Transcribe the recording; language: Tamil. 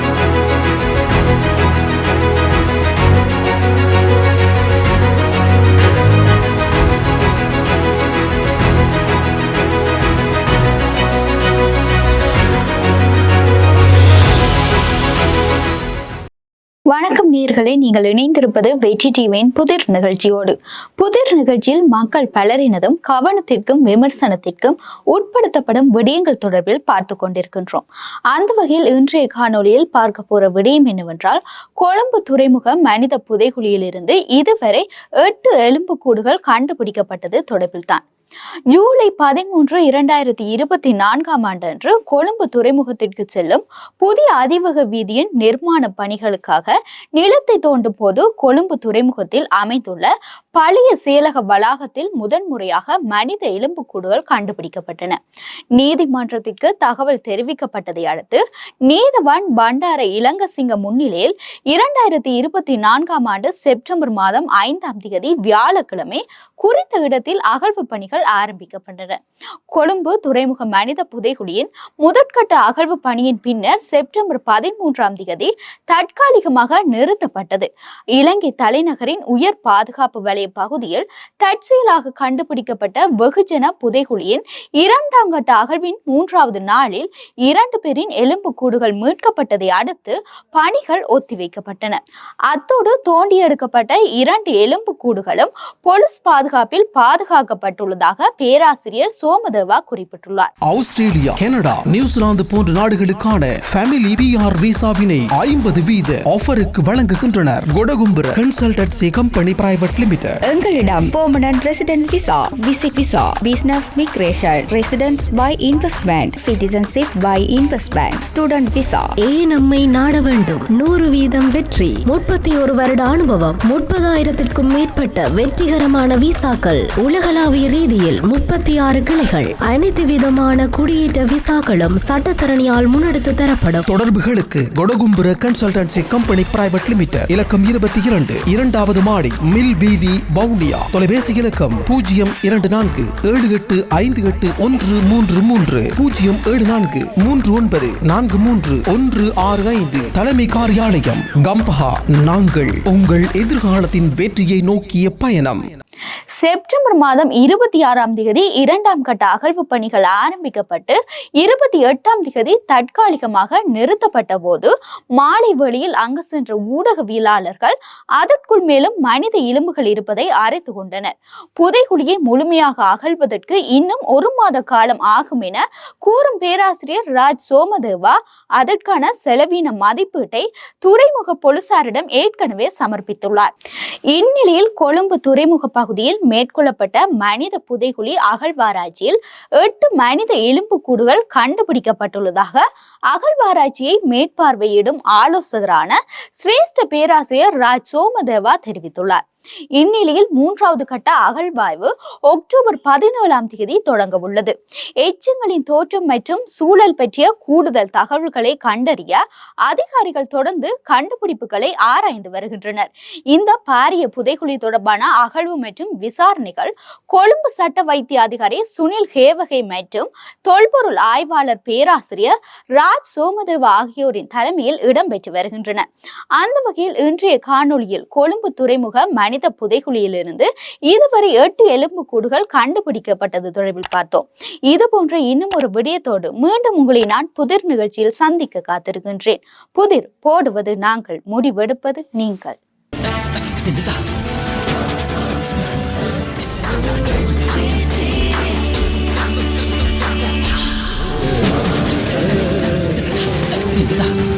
Thank you. வணக்கம் நேர்களை நீங்கள் இணைந்திருப்பது வெற்றி டிவியின் புதிர் நிகழ்ச்சியோடு. புதிர் நிகழ்ச்சியில் மக்கள் பலரினதும் கவனத்திற்கும் விமர்சனத்திற்கும் உட்படுத்தப்படும் விடயங்கள் தொடர்பில் பார்த்து கொண்டிருக்கின்றோம். அந்த வகையில் இன்றைய காணொளியில் பார்க்க போற விடயம் என்னவென்றால் கொழும்பு துறைமுக மனித புதைகுழியிலிருந்து இதுவரை எட்டு எலும்புக்கூடுகள் கண்டுபிடிக்கப்பட்டது தொடர்பில்தான். ஜூலை பதிமூன்று இரண்டாயிரத்தி இருபத்தி நான்காம் ஆண்டு அன்று கொழும்பு துறைமுகத்திற்கு செல்லும் புதிய அதிவக வீதியின் நிர்மாண பணிகளுக்காக நிலத்தை தோண்டும் போது கொழும்பு துறைமுகத்தில் அமைந்துள்ள பழைய செயலக வளாகத்தில் முதன்முறையாக மனித எலும்புக்கூடுகள் கண்டுபிடிக்கப்பட்டன. நீதிமன்றத்திற்கு தகவல் தெரிவிக்கப்பட்டதை அடுத்து நீதவான் பண்டார இளங்கசிங்க முன்னிலையில் இரண்டாயிரத்தி இருபத்தி நான்காம் ஆண்டு செப்டம்பர் மாதம் ஐந்தாம் தேதி வியாழக்கிழமை குறித்த இடத்தில் அகழ்வு பணிகள் ஆரம்பிக்கப்பட்டன. கொழும்பு துறைமுக மனித புதைகுழியின் முதற்கட்ட அகழ்வு பணியின் பின்னர் செப்டம்பர் பதிமூன்றாம் தேதி தற்காலிகமாக நிறுத்தப்பட்டது. இலங்கை தலைநகரின் உயர் பாதுகாப்பு வலய பகுதியில் தற்செயலாக கண்டுபிடிக்கப்பட்ட வெகுஜன புதைகுழியின் இரண்டாம் கட்ட அகழ்வின் மூன்றாவது நாளில் இரண்டு பேரின் எலும்புக்கூடுகள் மீட்கப்பட்டதை அடுத்து பணிகள் ஒத்திவைக்கப்பட்டன. அத்தோடு தோண்டி எடுக்கப்பட்ட இரண்டு எலும்புக்கூடுகளும் போலீஸ் பாதுகாப்பில் பாதுகாக்கப்பட்டுள்ளதாக பேராசிரியர் சோமதேவா குறிப்பிட்டுள்ளார். ஆஸ்திரேலியா கனடா நியூசிலாந்து போன்ற நாடுகளுக்கான ஃபேமிலி பிஆர் விசாவினை ஐம்பது வீத ஆஃபருக்கு வழங்குகின்றனர். Kodagumbura consultancy company private limited எங்களிடம் permanent resident visa visit visa business migration residence by investment citizenship by investment student visa ஏன் நம்மை நாட வேண்டும்? நூறு வீதம் வெற்றி முப்பத்தி ஒரு வருட அனுபவம் முப்பதாயிரத்திற்கும் மேற்பட்ட வெற்றிகரமான விசாக்கள் உலகளாவிய ரீதியில் முப்பத்தி ஆறு கிளைகள். அனைத்து விதமான குடியேற்ற விசாக்களும் சட்டத்தரணியால் முன்னெடுத்து தரப்படும். தொடர்புகளுக்கு Kodagumbura consultancy company private limited இலக்கம் இருபத்தி இரண்டு இரண்டாவது மாடி மில் வீதி வவுனியா. தொலைபேசி இலக்கம் பூஜ்ஜியம் இரண்டு நான்கு ஏழு எட்டு ஐந்து எட்டு ஒன்று மூன்று மூன்று. பூஜ்ஜியம் ஏழு நான்கு மூன்று ஒன்பது நான்கு மூன்று ஒன்று ஆறு ஐந்து. தலைமை காரியாலயம் கம்பஹா. நாங்கள் உங்கள் எதிர்காலத்தின் வெற்றியை நோக்கிய பயணம். செப்டம்பர் மாதம் இருபத்தி ஆறாம் தேதி இரண்டாம் கட்ட அகழ்வு பணிகள் ஆரம்பிக்கப்பட்டு இருபத்தி எட்டாம் தேதி தற்காலிகமாக நிறுத்தப்பட்ட போது மாலை வழியில் அங்கு சென்ற ஊடகவியலாளர்கள் அதற்குள் மேலும் மனித எலும்புகள் இருப்பதை அறிந்து கொண்டனர். புதைகுழியை முழுமையாக அகழ்வதற்கு இன்னும் ஒரு மாத காலம் ஆகும் என கூறும் பேராசிரியர் ராஜ் சோமதேவா அதற்கான செலவின மதிப்பீட்டை துறைமுக போலீசாரிடம் ஏற்கனவே சமர்ப்பித்துள்ளார். இந்நிலையில் கொழும்பு துறைமுக பகுதியில் மேற்கொள்ளப்பட்ட மனித புதைகுழி அகழ்வாராய்ச்சியில் எட்டு மனித எலும்புக்கூடுகள் கண்டுபிடிக்கப்பட்டுள்ளதாக அகழ்வாராய்ச்சியை மேற்பார்வையிடும் ஆலோசகரான சிரேஷ்ட பேராசிரியர் ராஜ் சோமதேவா தெரிவித்துள்ளார். இந்நிலையில் மூன்றாவது கட்ட அகழ்வாய்வு அக்டோபர் பதினேழாம் தேதி தொடங்க உள்ளது. எச்சங்களின் தோற்றம் மற்றும் சூழல் பற்றிய கூடுதல் தகவல்களை கண்டறிய அதிகாரிகள் தொடர்ந்து கண்டுபிடிப்புகளை ஆராய்ந்து வருகின்றனர். இந்த பாரிய புதைகுழி தொடர்பான அகழ்வு மற்றும் விசாரணைகள் கொழும்பு சட்ட வைத்திய அதிகாரி சுனில் ஹேவகை மற்றும் தொல்பொருள் ஆய்வாளர் பேராசிரியர் ராஜ் சோமதேவ ஆகியோரின் தலைமையில் இடம்பெற்று வருகின்றன. அந்த வகையில் இன்றைய காணொலியில் கொழும்பு துறைமுக மனித புதைகுழியிலிருந்து இதுவரை எட்டு எலும்புக்கூடுகள் கண்டுபிடிக்கப்பட்டது தொடர்பில் பார்த்தோம். இது போன்ற இன்னும் ஒரு விடயத்தோடு மீண்டும் உங்களை நான் புதிர் நிகழ்ச்சியில் சந்திக்க காத்திருக்கின்றேன். புதிர் போடுவது நாங்கள் முடிவெடுப்பது நீங்கள். Yeah.